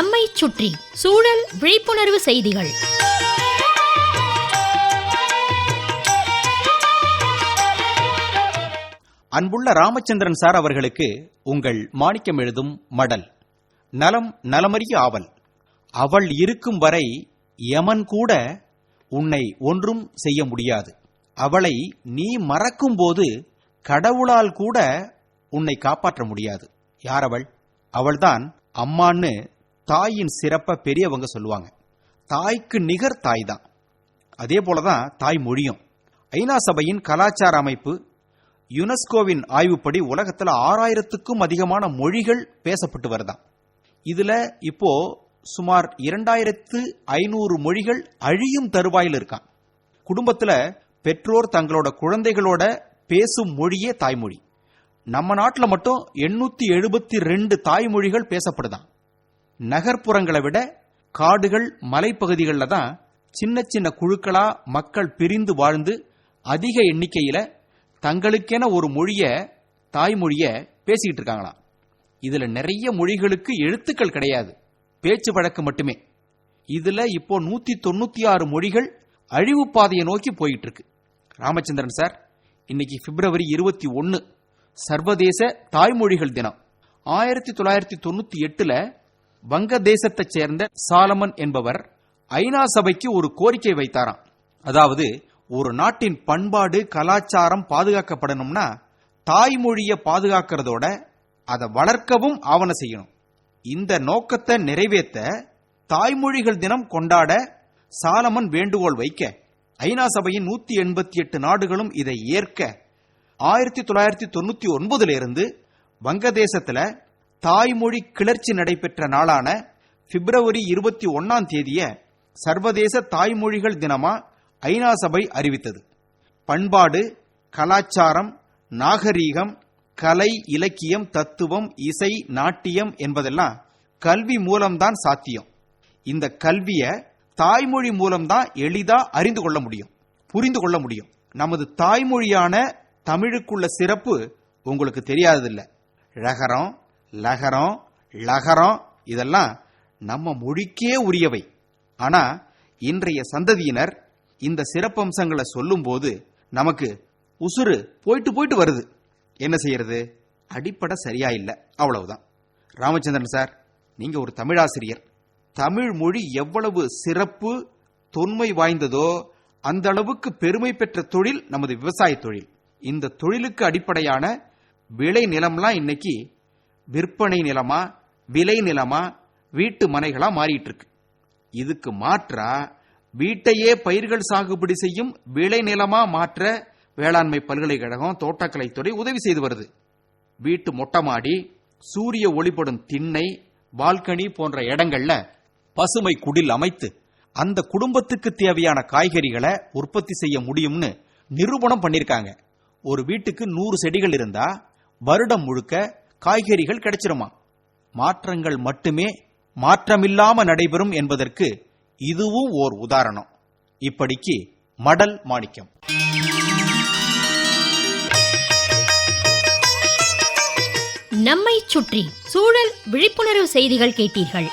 நம்மை சுற்றி சூழல் விழிப்புணர்வு செய்திகள். அன்புள்ள ராமச்சந்திரன் சார் அவர்களுக்கு உங்கள் மாணிக்கம் எழுதும் மடல். நலம் நலமறிய ஆவல். அவள் இருக்கும் வரை யமன் கூட உன்னை ஒன்றும் செய்ய முடியாது. அவளை நீ மறக்கும் போது கடவுளால் கூட உன்னை காப்பாற்ற முடியாது. யார் அவள்? அவள்தான் அம்மான்னு தாயின் சிறப்ப பெரியவங்க சொல்லுவாங்க. தாய்க்கு நிகர் தாய் தான் அதே போலதான் தாய் மொழியும். ஐநா சபையின் கலாச்சார அமைப்பு யுனெஸ்கோவின் ஆய்வுப்படி உலகத்தில் ஆறாயிரத்துக்கும் அதிகமான மொழிகள் பேசப்பட்டு வருதான் இதுல இப்போ சுமார் இரண்டாயிரத்து ஐநூறு மொழிகள் அழியும் தருவாயில் இருக்கான் குடும்பத்துல பெற்றோர் தங்களோட குழந்தைகளோட பேசும் மொழியே தாய்மொழி. நம்ம நாட்டில் மட்டும் எண்ணூத்தி எழுபத்தி ரெண்டு தாய்மொழிகள் பேசப்படுதான் நகர்ப்புறங்களை விட காடுகள் மலைப்பகுதிகளில் தான் சின்ன சின்ன குழுக்களா மக்கள் பிரிந்து வாழ்ந்து அதிக எண்ணிக்கையில தங்களுக்கென ஒரு மொழிய தாய்மொழிய பேசிக்கிட்டு இருக்காங்களாம். இதுல நிறைய மொழிகளுக்கு எழுத்துக்கள் கிடையாது. பேச்சு வழக்கு மட்டுமே. இதுல இப்போ நூத்தி தொண்ணூத்தி ஆறு மொழிகள் அழிவு பாதையை நோக்கி போயிட்டு இருக்கு. ராமச்சந்திரன் சார் இன்னைக்கு பிப்ரவரி இருபத்தி ஒன்னு சர்வதேச தாய்மொழிகள் தினம். ஆயிரத்தி தொள்ளாயிரத்தி தொண்ணூத்தி எட்டுல வங்கதேசத்தைச் சேர்ந்த சாலமன் என்பவர் ஐநா சபைக்கு ஒரு கோரிக்கை வைத்தாராம். அதாவது ஒரு நாட்டின் பண்பாடு கலாச்சாரம் பாதுகாக்கப்படணும்னா தாய்மொழியை பாதுகாக்கிறதோட அதை வளர்க்கவும் ஆவண செய்யணும். இந்த நோக்கத்தை நிறைவேற்ற தாய்மொழிகள் தினம் கொண்டாட சாலமன் வேண்டுகோள் வைக்க ஐநா சபையின் நூத்தி எண்பத்தி எட்டு நாடுகளும் இதை ஏற்க ஆயிரத்தி தொள்ளாயிரத்தி தொண்ணூத்தி ஒன்பதுல இருந்து வங்கதேசத்துல தாய்மொழி கிளர்ச்சி நடைபெற்ற நாளான பிப்ரவரி இருபத்தி ஒன்னாம் தேதிய சர்வதேச தாய்மொழிகள் தினமா ஐநா சபை அறிவித்தது. பண்பாடு கலாச்சாரம் நாகரீகம் கலை இலக்கியம் தத்துவம் இசை நாட்டியம் என்பதெல்லாம் கல்வி மூலம்தான் சாத்தியம். இந்த கல்விய தாய்மொழி மூலம்தான் எளிதா அறிந்து கொள்ள முடியும் புரிந்து கொள்ள முடியும். நமது தாய்மொழியான தமிழுக்குள்ள சிறப்பு உங்களுக்கு தெரியாததில்ல. ழகரம் லகரம் லகரம் இதெல்லாம் நம்ம மொழிக்கே உரியவை. ஆனா இன்றைய சந்ததியினர் இந்த சிறப்பம்சங்களை சொல்லும்போது நமக்கு உசுறு போயிட்டு போயிட்டு வருது. என்ன செய்யறது? அடிப்படை சரியா இல்லை. அவ்வளவுதான். ராமச்சந்திரன் சார் நீங்க ஒரு தமிழாசிரியர். தமிழ் மொழி எவ்வளவு சிறப்பு தொன்மை வாய்ந்ததோ அந்த அளவுக்கு பெருமை பெற்ற தொழில் நமது விவசாய தொழில். இந்த தொழிலுக்கு அடிப்படையான விளை நிலம்லாம் இன்னைக்கு விற்பனை நிலமா விலை நிலமா வீட்டு மனைகளா மாறிட்டு இருக்கு இதுக்கு மாற்றா வீட்டையே பயிர்கள் சாகுபடி செய்யும் விளை நிலமா மாற்ற வேளாண்மை பல்கலைக்கழகம் தோட்டக்கலைத்துறை உதவி செய்து வருது. வீட்டு மொட்டை மாடி சூரிய ஒளிப்படும் திண்ணை பால்கனி போன்ற இடங்கள்ல பசுமை குடில் அமைத்து அந்த குடும்பத்துக்கு தேவையான காய்கறிகளை உற்பத்தி செய்ய முடியும்னு நிரூபணம் பண்ணிருக்காங்க. ஒரு வீட்டுக்கு நூறு செடிகள் இருந்தா வருடம் முழுக்க காய்கறிகள் கிடைச்சிருமா? மாற்றங்கள் மட்டுமே மாற்றமில்லாம நடைபெறும் என்பதற்கு இதுவும் ஓர் உதாரணம். இப்படிக்கு மடல் மாணிக்கம். நம்மை சுற்றி சூழல் விழிப்புணர்வு செய்திகள் கேட்டீர்கள்.